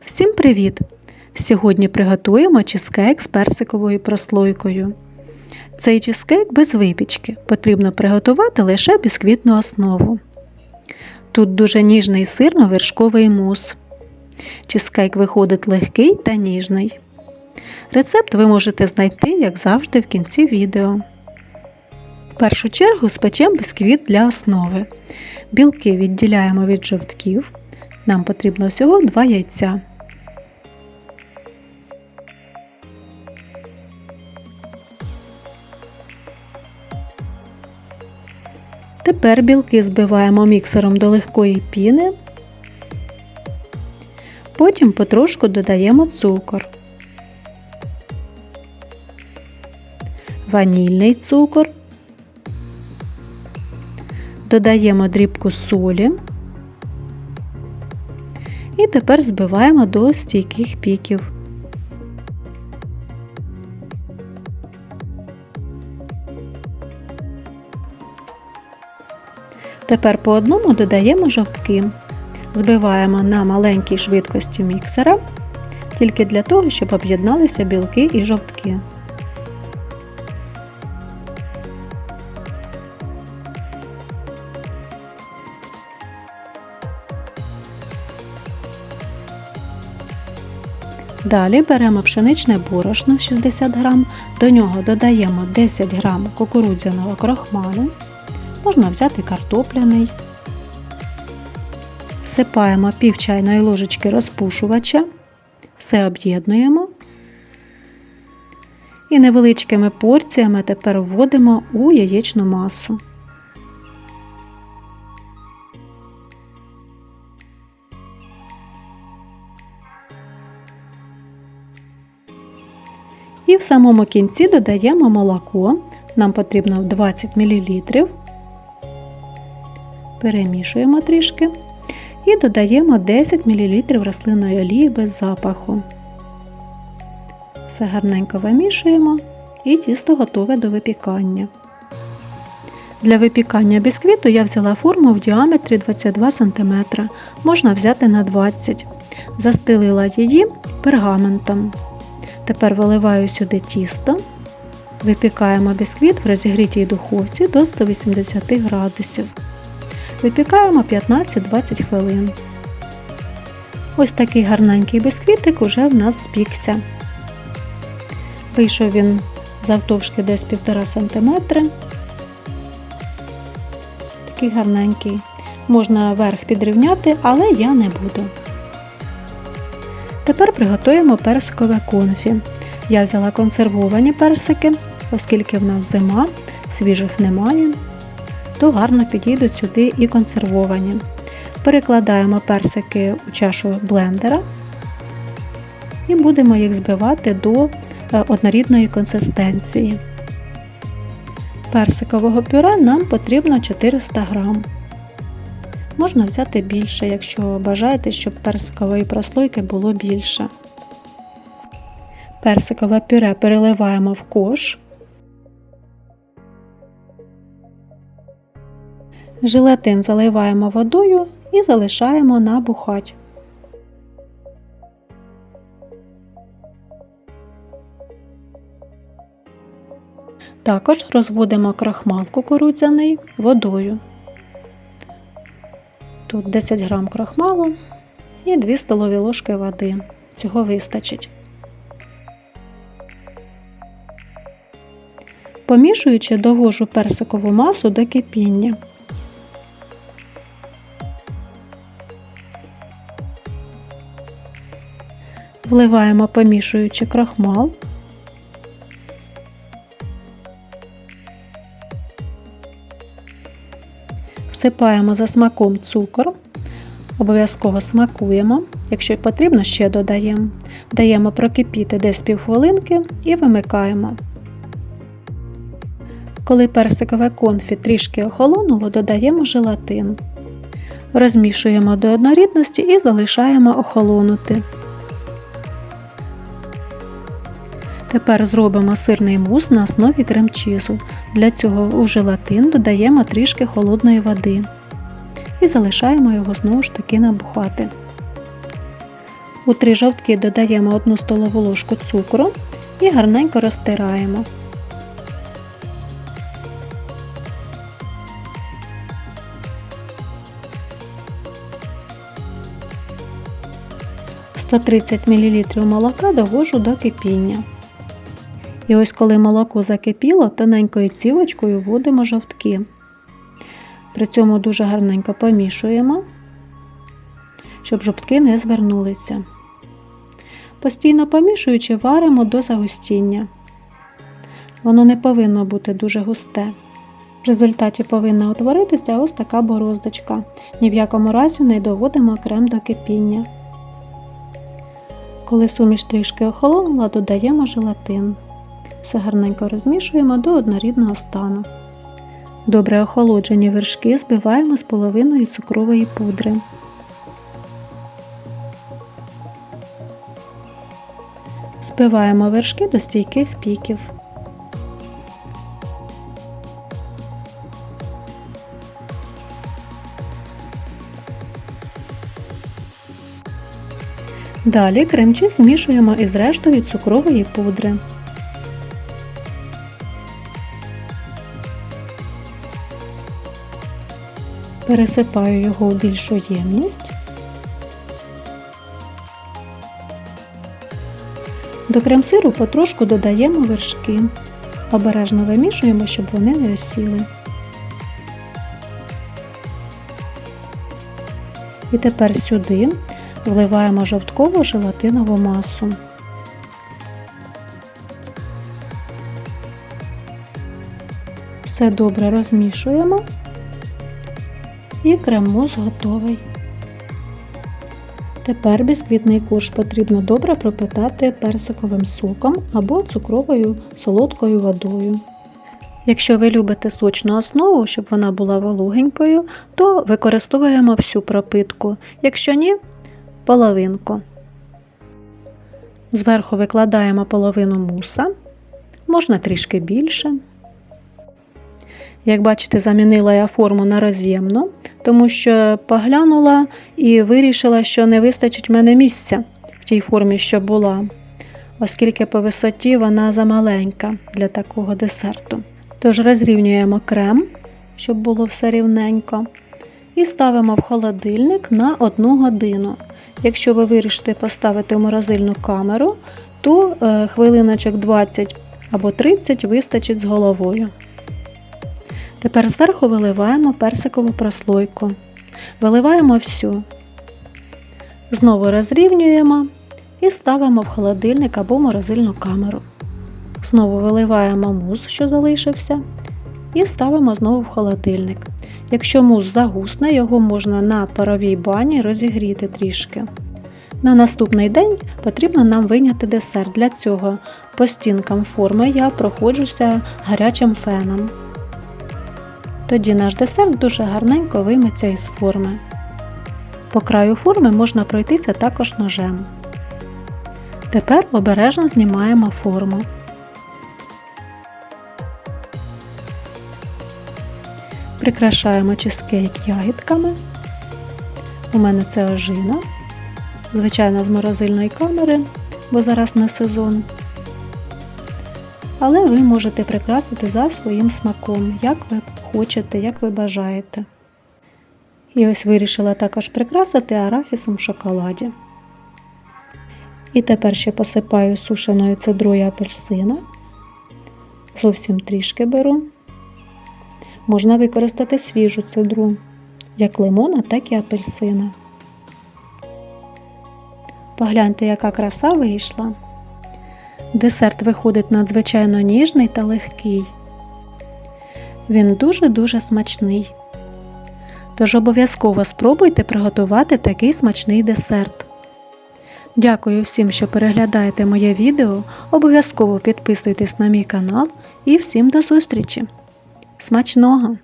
Всім привіт! Сьогодні приготуємо чизкейк з персиковою прослойкою. Цей чизкейк без випічки. Потрібно приготувати лише бісквітну основу. Тут дуже ніжний сирно-вершковий мус. Чизкейк виходить легкий та ніжний. Рецепт ви можете знайти, як завжди, в кінці відео. В першу чергу спечемо бісквіт для основи. Білки відділяємо від жовтків. Нам потрібно всього 2 яйця. Тепер білки збиваємо міксером до легкої піни. Потім потрошку додаємо цукор, ванільний цукор, додаємо дрібку солі і тепер збиваємо до стійких піків. Тепер по одному додаємо жовтки. Збиваємо на маленькій швидкості міксера, тільки для того, щоб об'єдналися білки і жовтки. Далі беремо пшеничне борошно 60 г, до нього додаємо 10 г кукурудзяного крохмалю, можна взяти картопляний. Всипаємо пів чайної ложечки розпушувача, все об'єднуємо і невеличкими порціями тепер вводимо у яєчну масу. І в самому кінці додаємо молоко, нам потрібно 20 мл, перемішуємо трішки і додаємо 10 мл рослинної олії без запаху. Все гарненько вимішуємо і тісто готове до випікання. Для випікання бісквіту я взяла форму в діаметрі 22 см, можна взяти на 20 Застелила її пергаментом. Тепер виливаю сюди тісто, випікаємо бісквіт в розігрітій духовці до 180 градусів. Випікаємо 15-20 хвилин. Ось такий гарненький бісквітик уже в нас спікся. Вийшов він завтовшки десь 1,5 см. Такий гарненький. Можна верх підрівняти, але я не буду. Тепер приготуємо персикове конфі. Я взяла консервовані персики, оскільки в нас зима, свіжих немає, то гарно підійдуть сюди і консервовані. Перекладаємо персики у чашу блендера і будемо їх збивати до однорідної консистенції. Персикового пюре нам потрібно 400 грам. Можна взяти більше, якщо бажаєте, щоб персикової прослойки було більше. Персикове пюре переливаємо в кош. Желатин заливаємо водою і залишаємо набухати. Також розводимо крахмал кукурудзяний водою. Тут 10 грам крахмалу і 2 столові ложки води. Цього вистачить. Помішуючи, довожу персикову масу до кипіння. Вливаємо помішуючи крахмал. Всипаємо за смаком цукор, обов'язково смакуємо, якщо потрібно, ще додаємо. Даємо прокипіти десь півхвилинки і вимикаємо. Коли персикове конфі трішки охолонуло, додаємо желатин. Розмішуємо до однорідності і залишаємо охолонути. Тепер зробимо сирний мус на основі крем-чізу. Для цього у желатин додаємо трішки холодної води і залишаємо його знову ж таки набухати. У три жовтки додаємо 1 столову ложку цукру і гарненько розтираємо. В 130 мл молока довожу до кипіння. І ось коли молоко закипіло, тоненькою цівочкою вводимо жовтки. При цьому дуже гарненько помішуємо, щоб жовтки не звернулися. Постійно помішуючи, варимо до загустіння. Воно не повинно бути дуже густе. В результаті повинна утворитися ось така бороздочка. Ні в якому разі не доводимо крем до кипіння. Коли суміш трішки охолонула, додаємо желатин. Все гарненько розмішуємо до однорідного стану. Добре охолоджені вершки збиваємо з половиною цукрової пудри. Збиваємо вершки до стійких піків. Далі кремчі змішуємо із рештою цукрової пудри. Пересипаю його у більшу ємність. До крем-сиру потрошку додаємо вершки. Обережно вимішуємо, щоб вони не осіли. І тепер сюди вливаємо жовткову желатинову масу. Все добре розмішуємо і креммуз готовий. Тепер бісквітний куш потрібно добре пропитати персиковим соком або цукровою солодкою водою. Якщо ви любите сочну основу, щоб вона була вологенькою, то використовуємо всю пропитку. Якщо ні, половинку. Зверху викладаємо половину муса, можна трішки більше. Як бачите, замінила я форму на роз'ємну, тому що поглянула і вирішила, що не вистачить мене місця в тій формі, що була, оскільки по висоті вона замаленька для такого десерту. Тож розрівнюємо крем, щоб було все рівненько, і ставимо в холодильник на 1 годину. Якщо ви вирішите поставити в морозильну камеру, то е, хвилиночок 20 або 30 вистачить з головою. Тепер зверху виливаємо персикову прослойку. Виливаємо всю. Знову розрівнюємо і ставимо в холодильник або морозильну камеру. Знову виливаємо мус, що залишився, і ставимо знову в холодильник. Якщо мус загусне, його можна на паровій бані розігріти трішки. На наступний день потрібно нам вийняти десерт. Для цього по стінкам форми я проходжуся гарячим феном. Тоді наш десерт дуже гарненько вийметься із форми. По краю форми можна пройтися також ножем. Тепер обережно знімаємо форму. Прикрашаємо чизкейк ягідками. У мене це ожина, звичайно, з морозильної камери, бо зараз не сезон. Але ви можете прикрасити за своїм смаком, як ви хочете, як ви бажаєте. І ось вирішила також прикрасити арахісом в шоколаді. І тепер ще посипаю сушеною цедрою апельсина. Зовсім трішки беру. Можна використати свіжу цедру, як лимона, так і апельсина. Погляньте, яка краса вийшла. Десерт виходить надзвичайно ніжний та легкий. Він дуже-дуже смачний. Тож обов'язково спробуйте приготувати такий смачний десерт. Дякую всім, що переглядаєте моє відео. Обов'язково підписуйтесь на мій канал і всім до зустрічі! Смачного!